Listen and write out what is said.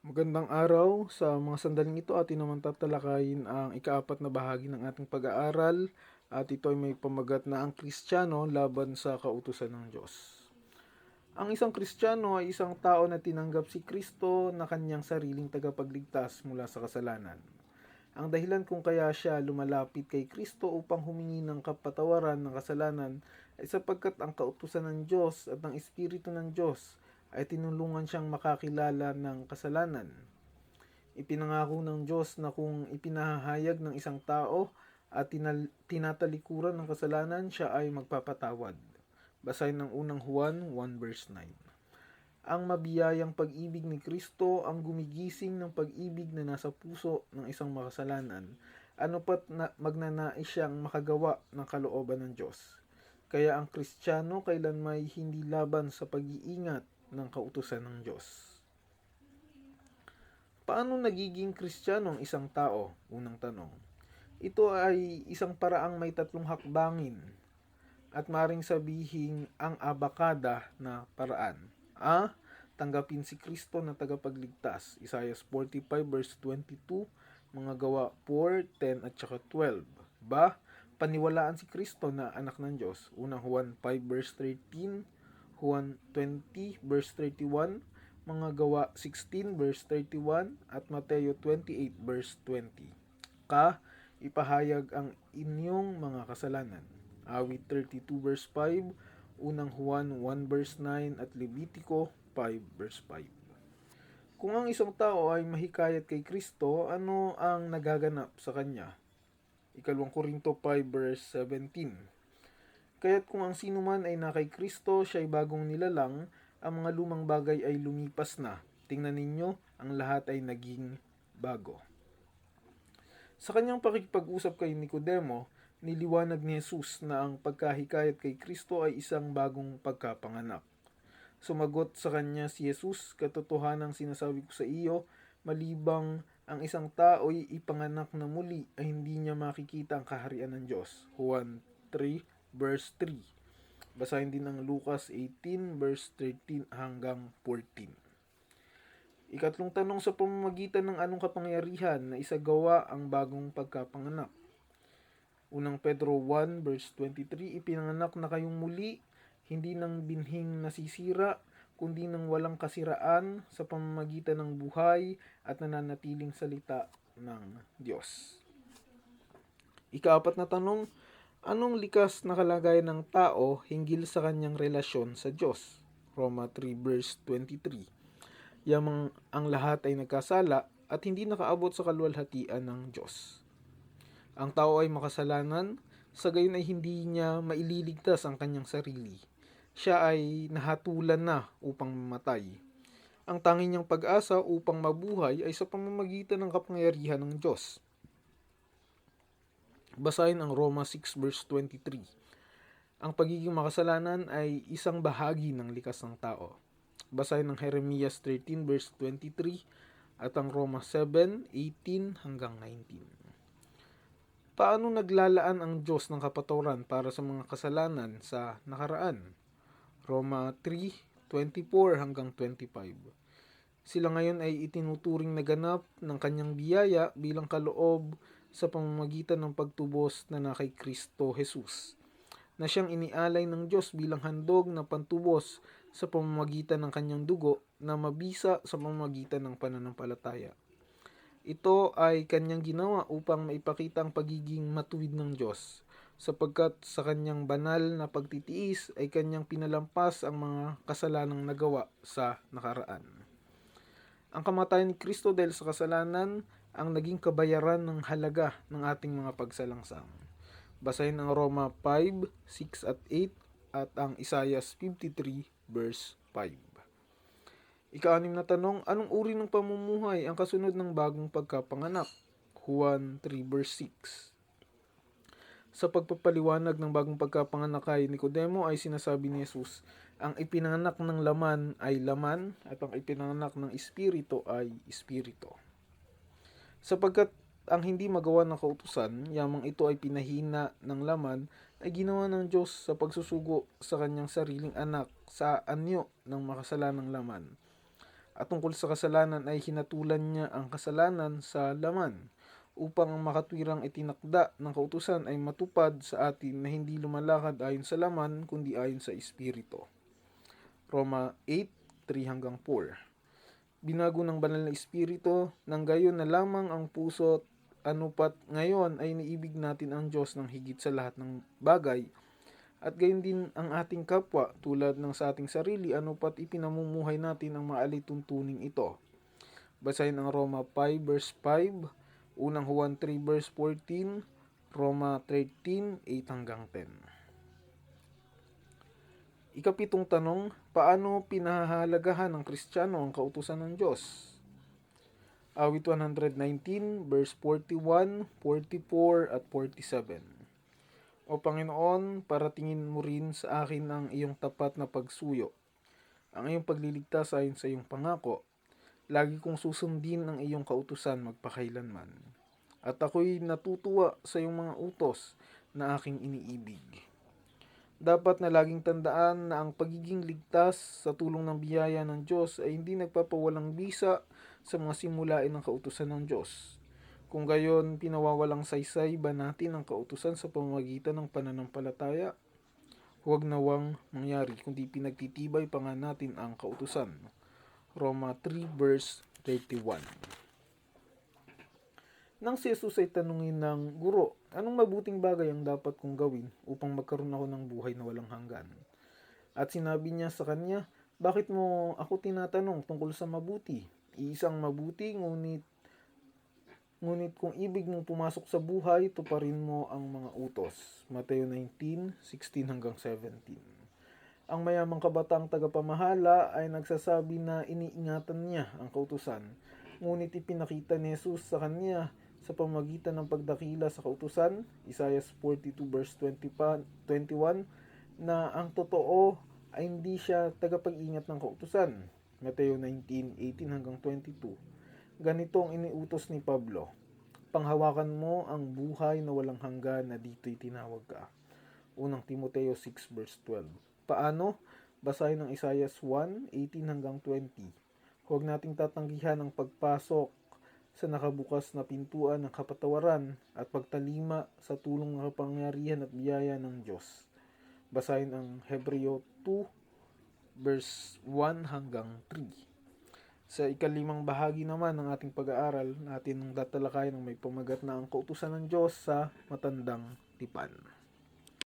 Magandang araw. Sa mga sandaling ito atin naman tatalakayin ang ikaapat na bahagi ng ating pag-aaral at ito ay may pamagat na ang Kristiyano laban sa kautusan ng Diyos. Ang isang Kristiyano ay isang tao na tinanggap si Kristo na kanyang sariling tagapagligtas mula sa kasalanan. Ang dahilan kung kaya siya lumalapit kay Kristo upang humingi ng kapatawaran ng kasalanan ay sapagkat ang kautusan ng Diyos at ng Espiritu ng Diyos ay tinulungan siyang makakilala ng kasalanan. Ipinangako ng Diyos na kung ipinahayag ng isang tao at tinal- tinatalikuran ng kasalanan, siya ay magpapatawad. Basahin ng unang Juan 1 verse 9. Ang mabiyayang pag-ibig ni Kristo ang gumigising ng pag-ibig na nasa puso ng isang makasalanan. Ano pat na magnanais siyang makagawa ng kalooban ng Diyos. Kaya ang Kristiyano kailan may hindi laban sa pag-iingat ng kautusan ng Diyos. Paano nagiging Kristiyano ang isang tao? Unang tanong. Ito ay isang paraang may tatlong hakbangin at maring sabihin ang abakada na paraan. A. Tanggapin si Kristo na tagapagligtas. Isaiah 45 verse 22, mga gawa 4, 10 at saka 12. Ba, paniwalaan si Kristo na anak ng Diyos. Unang Juan 5 verse 13, Juan 20 verse 31, mga gawa 16 verse 31 at Mateo 28 verse 20. Ka, ipahayag ang inyong mga kasalanan. Awit 32 verse 5, unang Juan 1 verse 9 at Levitico 5 verse 5. Kung ang isang tao ay mahikayat kay Kristo, ano ang nagaganap sa kanya? Ikalawang Korinto 5 verse 17. Kaya't kung ang sino man ay na kay Kristo, siya ay bagong nilalang, ang mga lumang bagay ay lumipas na. Tingnan ninyo, ang lahat ay naging bago. Sa kanyang pakikipag-usap kay Nicodemo, niliwanag ni Jesus na ang pagkahikayat kay Kristo ay isang bagong pagkapanganak. Sumagot sa kanya si Jesus, katotohanang sinasabi ko sa iyo, malibang ang isang tao ay ipanganak na muli ay hindi niya makikita ang kaharian ng Diyos. Juan 3 verse 3. Basahin din ang Lucas 18 verse 13 hanggang 14. Ikatlong tanong sa pamamagitan ng anong kapangyarihan na isagawa ang bagong pagkapanganak. Unang Pedro 1 verse 23, ipinanganak na kayong muli, hindi ng binhing nasisira, kundi ng walang kasiraan sa pamamagitan ng buhay at nananatiling salita ng Diyos. Ikaapat na tanong, anong likas na kalagayan ng tao hinggil sa kanyang relasyon sa Diyos? Roma 3 verse 23. Yamang ang lahat ay nagkasala at hindi nakaabot sa kaluwalhatian ng Diyos. Ang tao ay makasalanan, sa gayon ay hindi niya maililigtas ang kanyang sarili. Siya ay nahatulan na upang mamatay. Ang tanging niyang pag-asa upang mabuhay ay sa pamamagitan ng kapangyarihan ng Diyos. Basahin ang Roma 6 verse 23. Ang pagiging makasalanan ay isang bahagi ng likas ng tao. Basahin ang Jeremias 13 verse 23 at ang Roma 7, 18 hanggang 19. Paano naglalaan ang Diyos ng kapatawaran para sa mga kasalanan sa nakaraan? Roma 3, 24 hanggang 25. Sila ngayon ay itinuturing na ganap ng kanyang biyaya bilang kaloob sa pamamagitan ng pagtubos na na kay Kristo Jesus, na siyang inialay ng Diyos bilang handog na pantubos sa pamamagitan ng kanyang dugo na mabisa sa pamamagitan ng pananampalataya. Ito ay kanyang ginawa upang maipakita ang pagiging matuwid ng Diyos, sapagkat sa kanyang banal na pagtitiis ay kanyang pinalampas ang mga kasalanang nagawa sa nakaraan. Ang kamatayan ni Kristo dahil sa kasalanan ang naging kabayaran ng halaga ng ating mga pagsalangsang. Basahin ang Roma 5, 6 at 8 at ang Isaiah 53 verse 5. Ika-anim na tanong, anong uri ng pamumuhay ang kasunod ng bagong pagkapanganak? Juan 3 verse 6. Sa pagpapaliwanag ng bagong pagkapanganak kay Nicodemo ay sinasabi ni Jesus, ang ipinanganak ng laman ay laman at ang ipinanganak ng espiritu ay espiritu. Sapagkat ang hindi magawa ng kautusan, yamang ito ay pinahina ng laman, ay ginawa ng Diyos sa pagsusugo sa kanyang sariling anak sa anyo ng makasalanang laman At tungkol sa kasalanan ay hinatulan niya ang kasalanan sa laman upang ang makatwirang itinakda ng kautusan ay matupad sa atin na hindi lumalakad ayon sa laman kundi ayon sa Espiritu. Roma 8, 3 hanggang 4 Binago ng banal na Espiritu nang gayon na lamang ang puso at anupat ngayon ay niibig natin ang Diyos ng higit sa lahat ng bagay at gayon din ang ating kapwa tulad ng sa ating sarili anupat ipinamumuhay natin ang maalituntuning ito. Basahin ang Roma 5 verse 5, unang Juan 3 verse 14, Roma 13, 8 hanggang 10. Ikapitong tanong, paano pinahahalagahan ng Kristiyano ang kautusan ng Diyos? Awit 119, verse 41, 44, at 47. O Panginoon, paratingin mo rin sa akin ang iyong tapat na pagsuyo, ang iyong pagliligtas ayon sa iyong pangako. Lagi kong susundin ang iyong kautusan magpakailanman. At ako'y natutuwa sa iyong mga utos na aking iniibig. Dapat na laging tandaan na ang pagiging ligtas sa tulong ng biyaya ng Diyos ay hindi nagpapawalang bisa sa mga simulain ng kautusan ng Diyos. Kung gayon, pinawawalang saysay ba natin ang kautusan sa pamamagitan ng pananampalataya? Huwag nawang mangyari, kundi pinagtitibay pa nga natin ang kautusan. Roma 3 verse 31 Nang si Jesus ay tanungin ng guro, anong mabuting bagay ang dapat kong gawin upang magkaroon ako ng buhay na walang hanggan? At sinabi niya sa kanya, bakit mo ako tinatanong tungkol sa mabuti? Iisang mabuti, ngunit Ngunit kung ibig mong pumasok sa buhay, tuparin mo ang mga utos. Mateo 19, 16 hanggang 17. Ang mayamang kabatang tagapamahala ay nagsasabi na iniingatan niya ang kautusan. Ngunit ipinakita ni Jesus sa kanya sa pamagitan ng pagdakila sa kautusan, Isaiah 42 verse 20 pa, 21, na ang totoo ay hindi siya tagapag-ingat ng kautusan. Mateo 19, 18 hanggang 22 ganito ang iniutos ni Pablo. Panghawakan mo ang buhay na walang hanggan na dito'y tinawag ka. Unang Timoteo 6 verse 12. Paano? Basahin ng Isaiah 1, 18 hanggang 20. Huwag nating tatanggihan ang pagpasok sa nakabukas na pintuan ng kapatawaran at pagtalima sa tulong ng kapangyarihan at biyaya ng Diyos. Basahin ang Hebreo 2 verse 1 hanggang 3. Sa ikalimang bahagi naman ng ating pag-aaral, natin ang tatalakayin ng may pamagat na ang kautusan ng Diyos sa matandang tipan.